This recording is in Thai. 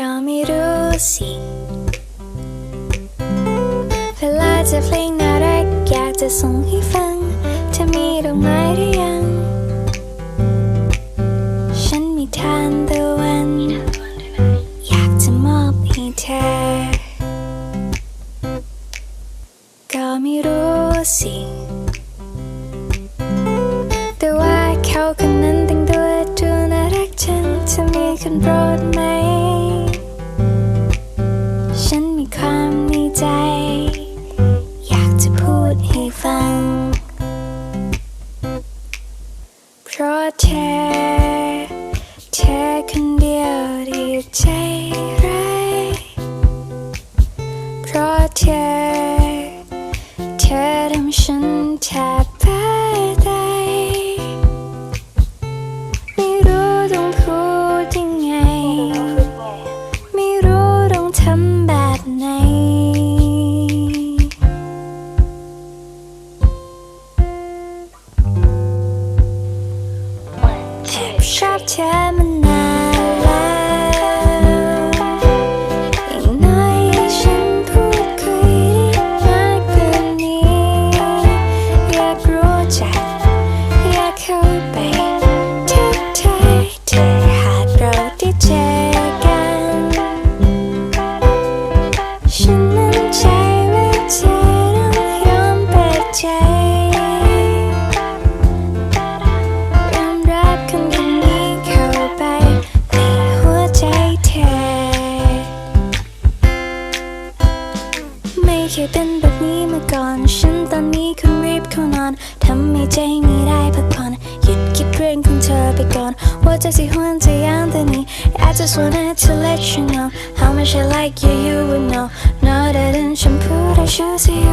ก็ไม่รู้สิ เวลาจะเพลงน่ารักอยากจะส่งให้ฟังเธอมีดอกไม้หรือยัง ฉันมีทานตะวัน อยากจะมอบให้เธอ ก็ไม่รู้สิ แต่ว่าเขาคนนั้นแต่งตัวดูน่ารักจังจะมีคนโปรดไหม เพราะเธอเธอคนเดียวที่ใจร้ายเพราะเธอเธอทำฉันแท ชอบเธอมานานแล้วอย่างน้อยฉันพูดคุยได้มากกว่านี้ อยากรู้จัก อยากเข้าไปทักทายเธอหากเราได้เจอกัน ฉันมั่นใจว่าเธอต้องยอมเปิดใจ เคยเป็นแบบนี้มาก่อน ฉันตอนนี้คุณรีบเข้านอน ทำให้ใจไม่ได้พักผ่อนหยุดคิดเรื่องของเธอไปก่อน ว่าจะสิหวนจะยังตอนนี้ I just wanted to let you know how much I like you you would know know that in shampoo I choose you